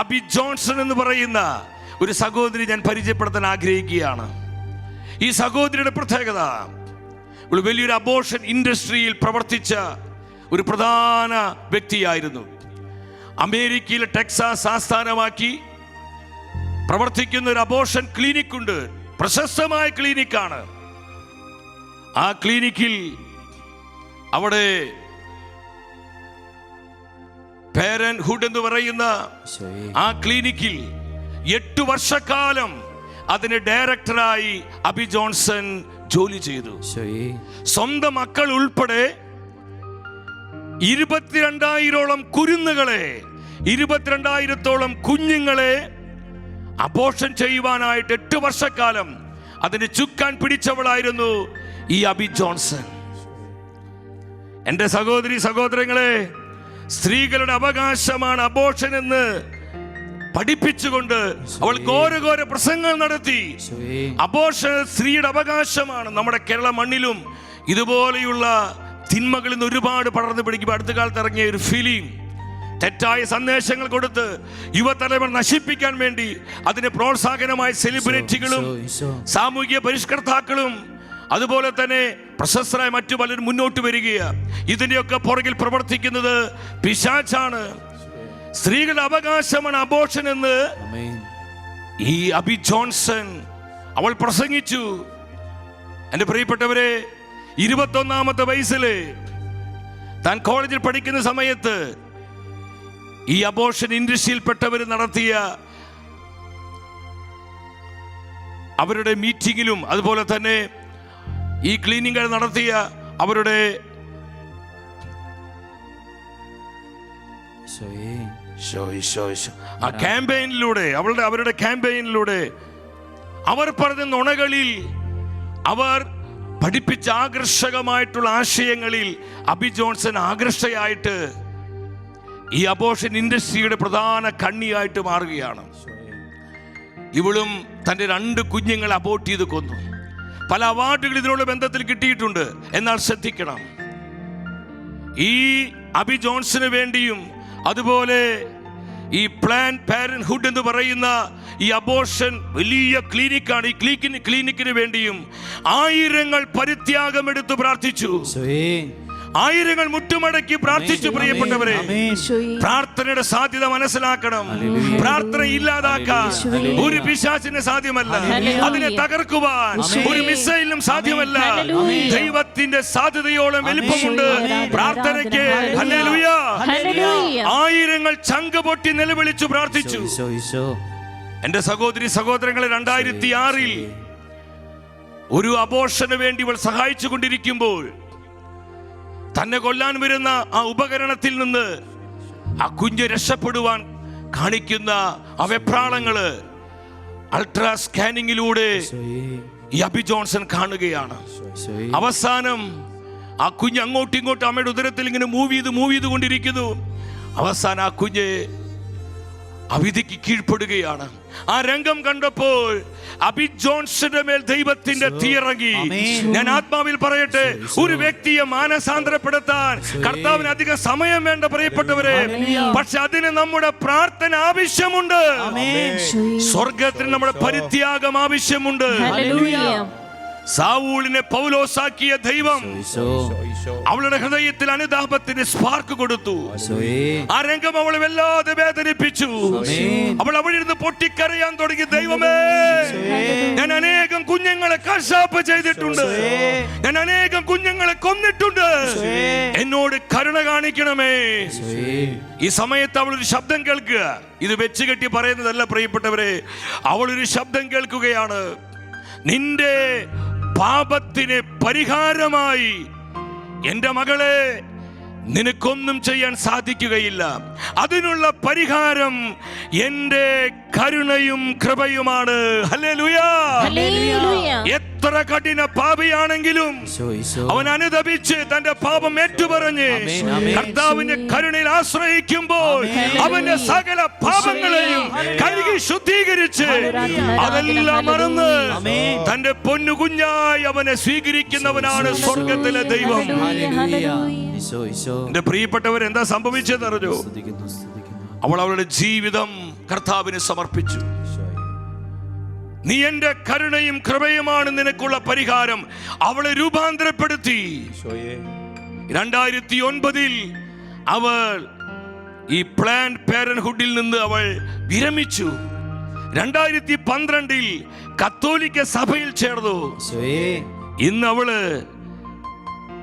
Abi Johnson എന്ന് പറയുന്ന ഒരു സഹോദരി ഞാൻ പരിചയപ്പെടുത്താൻ ആഗ്രഹിക്കുകയാണ്. ഈ സഹോദരിയുടെ പ്രത്യേകത വലിയൊരു അബോഷൻ ഇൻഡസ്ട്രിയിൽ പ്രവർത്തിച്ച ഒരു പ്രധാന വ്യക്തിയായിരുന്നു. അമേരിക്കയിലെ ടെക്സാസ് ആസ്ഥാനമാക്കി പ്രവർത്തിക്കുന്ന ഒരു അബോഷൻ ക്ലിനിക് ഉണ്ട്. പ്രശസ്തമായ ക്ലിനിക്കാണ് ആ ക്ലിനിക്കിൽ അവിടെ പേരൻഹുഡ് എന്ന് പറയുന്ന ആ ക്ലിനിക്കിൽ എട്ട് വർഷക്കാലം അതിന് ഡയറക്ടറായി അബി ജോൺസൺ ജോലി ചെയ്തു. സ്വന്തം മക്കൾ ഉൾപ്പെടെ ഇരുപത്തിരണ്ടായിരോളം കുരുന്നുകളെ ഇരുപത്തിരണ്ടായിരത്തോളം കുഞ്ഞുങ്ങളെ അബോഷൻ ചെയ്യുവാനായിട്ട് എട്ട് വർഷക്കാലം അതിന് ചുക്കാൻ പിടിച്ചവളായിരുന്നു ഈ അബി ജോൺസൺ. എന്റെ സഹോദരി സഹോദരങ്ങളെ സ്ത്രീകളുടെ അവകാശമാണ് അബോഷൻ എന്ന് പഠിപ്പിച്ചുകൊണ്ട് അവൾ ഘോരഘോര പ്രസംഗങ്ങൾ നടത്തി അബോഷൻ സ്ത്രീയുടെ അവകാശമാണ് നമ്മുടെ കേരള മണ്ണിലും ഇതുപോലെയുള്ള തിന്മകളിൽ നിന്ന് ഒരുപാട് പടർന്നു പിടിക്കുമ്പോൾ അടുത്ത കാലത്ത് ഇറങ്ങിയ ഒരു ഫിലിം തെറ്റായ സന്ദേശങ്ങൾ കൊടുത്ത് യുവതലമുറ നശിപ്പിക്കാൻ വേണ്ടി അതിന് പ്രോത്സാഹനമായ സെലിബ്രിറ്റികളും. സാമൂഹിക പരിഷ്കർത്താക്കളും അതുപോലെ തന്നെ പ്രശസ്തരായ മറ്റു പലരും മുന്നോട്ട് വരികയാണ് ഇതിന്റെയൊക്കെ പുറകിൽ പ്രവർത്തിക്കുന്നത് പിശാച്ചാണ് സ്ത്രീകളുടെ അവകാശമാണ് അബോഷൻ എന്ന്. ഈ അബി ജോൺസൺ അവൾ പ്രസംഗിച്ചു. എന്റെ പ്രിയപ്പെട്ടവരെ ഇരുപത്തൊന്നാമത്തെ വയസ്സിൽ താൻ കോളേജിൽ പഠിക്കുന്ന സമയത്ത് ഈ അബോഷൻ ഇൻഡസ്ട്രിയിൽപ്പെട്ടവർ നടത്തിയ അവരുടെ മീറ്റിങ്ങിലും അതുപോലെ തന്നെ ഈ ക്ലീനിങ്ങൾ നടത്തിയ അവരുടെ. ആ ക്യാമ്പയിനിലൂടെ അവളുടെ അവരുടെ ക്യാമ്പയിനിലൂടെ അവർ പറഞ്ഞ നുണകളിൽ അവർ പഠിപ്പിച്ച ആകർഷകമായിട്ടുള്ള ആശയങ്ങളിൽ അബി ജോൺസൺ ആകർഷയായിട്ട് ഈ അബോഷൻ ഇൻഡസ്ട്രിയുടെ പ്രധാന കണ്ണിയായിട്ട് മാറുകയാണ് ഇവളും തന്റെ രണ്ട് കുഞ്ഞുങ്ങളെ അബോട്ട് ചെയ്ത് കൊന്നു പല അവാർഡുകൾ ഇതിനുള്ള ബന്ധത്തിൽ കിട്ടിയിട്ടുണ്ട്. എന്നാൽ ശ്രദ്ധിക്കണം. ഈ അബി ജോൺസിന് വേണ്ടിയും അതുപോലെ ഈ പ്ലാൻ പാരൻഹുഡ് എന്ന് പറയുന്ന ഈ അബോഷൻ വലിയ ക്ലിനിക്കാണ് ഈ ക്ലിനിക്കിന് ക്ലിനിക്കിന് വേണ്ടിയും ആയിരങ്ങൾ പരിത്യാഗമെടുത്ത് പ്രാർത്ഥിച്ചു. ആയിരങ്ങൾ മുട്ടുമടക്കി പ്രാർത്ഥിച്ചു പ്രിയപ്പെട്ടവരെ. പ്രാർത്ഥനയുടെ സാധ്യത മനസ്സിലാക്കണം. പ്രാർത്ഥന ഇല്ലാതാക്കാൻ ഒരു പിശാചിന് സാധ്യമല്ല. അതിനെ തകർക്കുവാൻ ഒരു മിസൈലിനും സാധ്യമല്ല. ദൈവത്തിന്റെ സാധ്യതയോളം വലിപ്പമുണ്ട്. പ്രാർത്ഥനയ്ക്ക്. ആയിരങ്ങൾ ചങ്ക് പൊട്ടി നിലവിളിച്ചു പ്രാർത്ഥിച്ചു. എന്റെ സഹോദരി സഹോദരങ്ങളെ രണ്ടായിരത്തി ആറിൽ ഒരു അബോഷന് വേണ്ടി ഇവൾ സഹായിച്ചു കൊണ്ടിരിക്കുമ്പോൾ തന്നെ കൊല്ലാൻ വരുന്ന ആ ഉപകരണത്തിൽ നിന്ന് ആ കുഞ്ഞ് രക്ഷപ്പെടുവാൻ കാണിക്കുന്ന ആ വെപ്രാളങ്ങൾ അൾട്രാ സ്കാനിങ്ങിലൂടെ ഈ അബി ജോൺസൺ കാണുകയാണ്. അവസാനം ആ കുഞ്ഞ് അങ്ങോട്ടും ഇങ്ങോട്ടും അമ്മയുടെ ഉദരത്തിൽ ഇങ്ങനെ മൂവ് ചെയ്ത് മൂവ് ചെയ്ത് കൊണ്ടിരിക്കുന്നു. അവസാനം ആ കുഞ്ഞ് അവിധിക്ക് കീഴ്പ്പെടുകയാണ്. ആ രംഗം കണ്ടപ്പോൾ അബി ജോൺസിന്റെ മേൽ ദൈവത്തിന്റെ തീയിറങ്ങി. ഞാൻ ആത്മാവിൽ പറയട്ടെ ഒരു വ്യക്തിയെ മാനസാന്തരപ്പെടുത്താൻ കർത്താവിന് അധികം സമയം വേണ്ട പ്രിയപ്പെട്ടവരെ. പക്ഷെ അതിന് നമ്മുടെ പ്രാർത്ഥന ആവശ്യമുണ്ട്. സ്വർഗത്തിന് നമ്മുടെ പരിത്യാഗം ആവശ്യമുണ്ട്. സാവൂളിനെ പൗലോസാക്കിയ ദൈവം അവളുടെ ഹൃദയത്തിൽ അനുതാപത്തിന് സ്പാർക്ക് കൊടുത്തു. ആ രംഗം അവളെ വല്ലാതെ വേദനിപ്പിച്ചു. അവൾ അവിടെ ഇരുന്ന് പൊട്ടിക്കരയാൻ തുടങ്ങി ദൈവമേ. ഞാൻ അനേകം കുഞ്ഞുങ്ങളെ കശാപ്പ് ചെയ്തിട്ടുണ്ട്. ഞാൻ അനേകം കുഞ്ഞുങ്ങളെ കൊന്നിട്ടുണ്ട്. എന്നോട് കരുണ കാണിക്കണമേ. ഈ സമയത്ത് അവൾ ഒരു ശബ്ദം കേൾക്കുക. ഇത് വെച്ച് കെട്ടി പറയുന്നതല്ല പ്രിയപ്പെട്ടവരെ. അവൾ ഒരു ശബ്ദം കേൾക്കുകയാണ്. നിന്റെ പാപത്തിന് പരിഹാരമായി എന്റെ മകളെ നിനക്കൊന്നും ചെയ്യാൻ സാധിക്കുകയില്ല. അതിനുള്ള പരിഹാരം എന്റെ കരുണയും കൃപയുമാണ്. ഹല്ലേലൂയാ. ഹല്ലേലൂയ. എത്ര കഠിന പാപിയാണെങ്കിലും അവൻ അനുദപിച്ച് തന്റെ പാപം ഏറ്റുപറഞ്ഞ്. കർത്താവിന്റെ കരുണയിൽ ആശ്രയിക്കുമ്പോൾ അവന്റെ സകല പാപങ്ങളെയും കഴുകി ശുദ്ധീകരിച്ച് അതെല്ലാം മറന്ന് തന്റെ പൊന്നു കുഞ്ഞായി അവനെ സ്വീകരിക്കുന്നവനാണ് സ്വർഗത്തിലെ ദൈവം. എന്റെ പ്രിയപ്പെട്ടവർ എന്താ സംഭവിച്ചത് അറിഞ്ഞു? അവൾ അവളുടെ ജീവിതം കർത്താവിന് സമർപ്പിച്ചു. നീ എന്റെ കരുണയും കൃപയുമാണ് നിനക്കുള്ള പരിഹാരം. അവളെ രൂപാന്തരപ്പെടുത്തി. രണ്ടായിരത്തി ഒൻപതിൽ അവൾ ഈ പ്ലാൻ പേരൻഹുഡിൽ നിന്ന് അവൾ വിരമിച്ചു. രണ്ടായിരത്തി പന്ത്രണ്ടിൽ കത്തോലിക്ക സഭയിൽ ചേർന്നു. ഇന്ന് അവൾ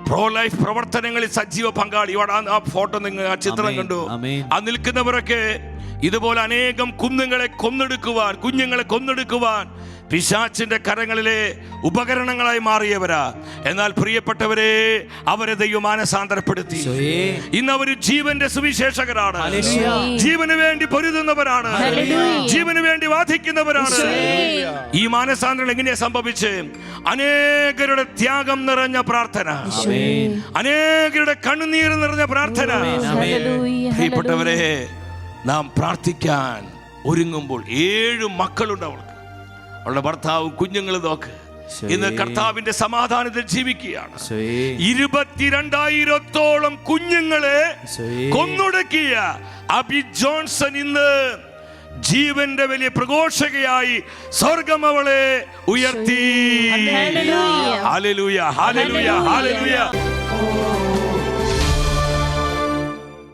പ്രോ ലൈഫ് പ്രവർത്തനങ്ങളിൽ സജീവ പങ്കാളി. ഇവിടെ ആ- ഫോട്ടോ നിങ്ങൾ ആ ചിത്രം കണ്ടു. ആ നിൽക്കുന്നവരൊക്കെ ഇതുപോലെ അനേകം കുഞ്ഞുങ്ങളെ കൊന്നെടുക്കുവാൻ കുഞ്ഞുങ്ങളെ കൊന്നെടുക്കുവാൻ പിശാച്ചിന്റെ കരങ്ങളിലെ ഉപകരണങ്ങളായി മാറിയവരാ. എന്നാൽ പ്രിയപ്പെട്ടവരെ അവരെ ദൈവം മാനസാന്തരപ്പെടുത്തി. ഇന്ന് അവർ ജീവന്റെ സുവിശേഷകരാണ്. ഹല്ലേലൂയ. ജീവന് വേണ്ടി പൊരുതുന്നവരാണ്. ഹല്ലേലൂയ. ജീവന് വേണ്ടി വാദിക്കുന്നവരാണ്. ഈ മാനസാന്തരം എങ്ങനെയാ സംഭവിച്ച്? അനേകരുടെ ത്യാഗം നിറഞ്ഞ പ്രാർത്ഥന. ആമേൻ. അനേകരുടെ കണ്ണുനീർ നിറഞ്ഞ പ്രാർത്ഥന. ഹല്ലേലൂയ, പ്രിയപ്പെട്ടവരെ നാം പ്രാർത്ഥിക്കാൻ ഒരുങ്ങുമ്പോൾ ഏഴ് മക്കളുണ്ട് അവൾക്ക് അവളുടെ ഭർത്താവും കുഞ്ഞുങ്ങളും നോക്ക്. ഇന്ന് കർത്താവിന്റെ സമാധാനത്തിൽ ജീവിക്കുകയാണ്. ഇരുപത്തിരണ്ടായിരത്തോളം കുഞ്ഞുങ്ങളെ കൊന്നൊടുക്കിയ അബി ജോൺസൺ ഇന്ന് ജീവന്റെ വലിയ പ്രഘോഷകയായി സ്വർഗം അവളെ ഉയർത്തി. Hallelujah hallelujah hallelujah